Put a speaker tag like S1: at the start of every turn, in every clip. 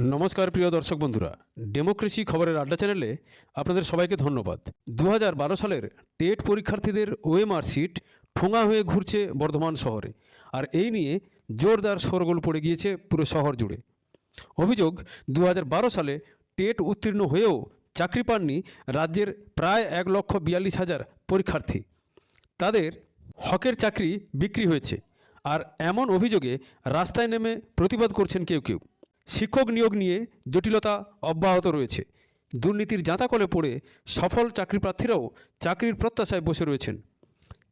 S1: নমস্কার, প্রিয় দর্শক বন্ধুরা। ডেমোক্রেসি খবরের আড্ডা চ্যানেলে আপনাদের সবাইকে ধন্যবাদ। দু হাজার বারো সালের টেট পরীক্ষার্থীদের ওএমআর সিট ঠোঙা হয়ে ঘুরছে বর্ধমান শহরে। আর এই নিয়ে জোরদার শোরগোল পড়ে গিয়েছে পুরো শহর জুড়ে। অভিযোগ দু হাজার বারো সালে টেট উত্তীর্ণ হয়েও চাকরি পাননি রাজ্যের প্রায় এক লক্ষ বিয়াল্লিশ হাজার পরীক্ষার্থী। তাদের হকের চাকরি বিক্রি হয়েছে। আর এমন অভিযোগে রাস্তায় নেমে প্রতিবাদ করছেন কেউ কেউ। শিক্ষক নিয়োগ নিয়ে জটিলতা অব্যাহত রয়েছে। দুর্নীতির জাঁতাকলে পড়ে সফল চাকরিপ্রার্থীরাও চাকরির প্রত্যাশায় বসে রয়েছেন।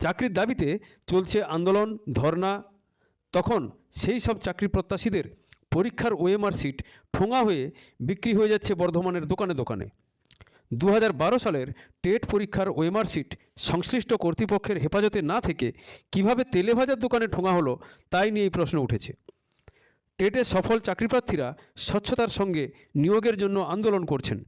S1: চাকরির দাবিতে চলছে আন্দোলন ধর্না তখন সেই সব চাকরি প্রত্যাশীদের পরীক্ষার ওএমআর সিট ঠোঙা হয়ে বিক্রি হয়ে যাচ্ছে বর্ধমানের দোকানে দোকানে। দু হাজার বারো সালের টেট পরীক্ষার ওএমআর সিট সংশ্লিষ্ট কর্তৃপক্ষের হেফাজতে না থেকে কীভাবে তেলে ভাজার দোকানে ঠোঙা হলো, তাই নিয়ে এই প্রশ্ন উঠেছে। টেটে সফল চাকরিপ্রার্থীরা স্বচ্ছতার সঙ্গে নিয়োগের জন্য আন্দোলন করছেন।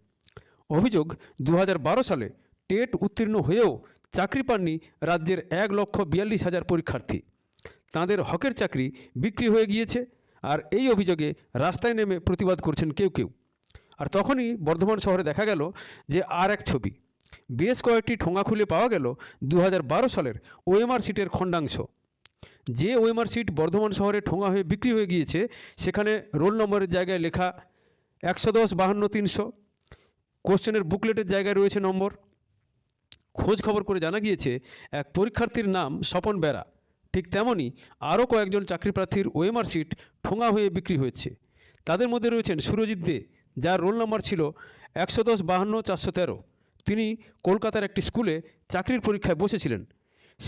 S1: অভিযোগ দু হাজার বারো সালে টেট উত্তীর্ণ হয়েও চাকরি পাননি রাজ্যের এক লক্ষ বিয়াল্লিশ হাজার পরীক্ষার্থী। তাঁদের হকের চাকরি বিক্রি হয়ে গিয়েছে আর এই অভিযোগে রাস্তায় নেমে প্রতিবাদ করছেন কেউ কেউ। আর তখনই বর্ধমান শহরে দেখা গেল যে আর এক ছবি। বেশ কয়েকটি ঠোঙা খুলে পাওয়া গেল দু হাজার বারো সালের ওএমআর সিটের খণ্ডাংশ। যে ওএমআর সিট বর্ধমান শহরে ঠোঙা হয়ে বিক্রি হয়ে গিয়েছে, সেখানে রোল নম্বরের জায়গায় লেখা একশো দশ, বাহান্ন, তিনশো। কোশ্চেনের বুকলেটের জায়গায় রয়েছে নম্বর। খোঁজ খবর করে জানা গিয়েছে, এক পরীক্ষার্থীর নাম স্বপন বেরা। ঠিক তেমনই আরও কয়েকজন চাকরিপ্রার্থীর ওএমআর সিট ঠোঙা হয়ে বিক্রি হয়েছে। তাদের মধ্যে রয়েছেন সুরজিৎ দে, যার রোল নম্বর ছিল একশো দশ, বাহান্ন, চারশো তেরো। তিনি কলকাতার একটি স্কুলে চাকরির পরীক্ষায় বসেছিলেন।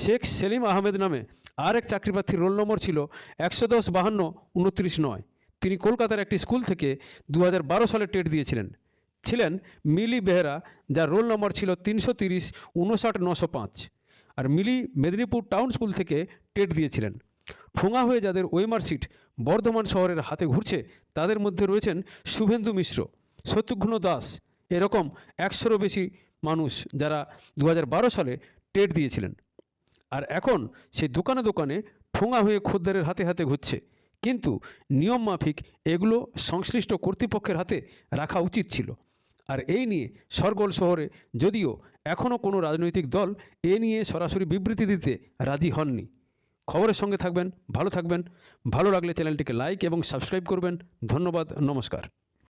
S1: শেখ সেলিম আহমেদ নামে আর এক চাকরিপ্রার্থীর রোল নম্বর ছিল একশো দশ বাহান্ন উনত্রিশ নয়। তিনি কলকাতার একটি স্কুল থেকে দু হাজার বারো সালে টেট দিয়েছিলেন। ছিলেন মিলি বেহরা, যার রোল নম্বর ছিল তিনশো তিরিশ উনষাট নশো পাঁচ। আর মিলি মেদিনীপুর টাউন স্কুল থেকে টেট দিয়েছিলেন। ঠোঙা হয়ে যাদের ওয়েমার বর্ধমান শহরের হাতে ঘুরছে, তাদের মধ্যে রয়েছেন শুভেন্দু মিশ্র শত্রুঘ্ন দাস। এরকম একশোরও বেশি মানুষ যারা দু হাজার বারো সালে টেট দিয়েছিলেন। আর এখন সেই দোকানে দোকানে ঠোঙা হয়ে খদ্দারের হাতে হাতে ঘুরছে। কিন্তু নিয়ম মাফিক এগুলো সংশ্লিষ্ট কর্তৃপক্ষের হাতে রাখা উচিত ছিল। আর এই নিয়ে সরগোল শহরে যদিও এখনও কোনো রাজনৈতিক দল এ নিয়ে সরাসরি বিবৃতি দিতে রাজি হননি। খবরের সঙ্গে থাকবেন, ভালো থাকবেন। ভালো লাগলে চ্যানেলটিকে লাইক এবং সাবস্ক্রাইব করবেন। ধন্যবাদ, নমস্কার।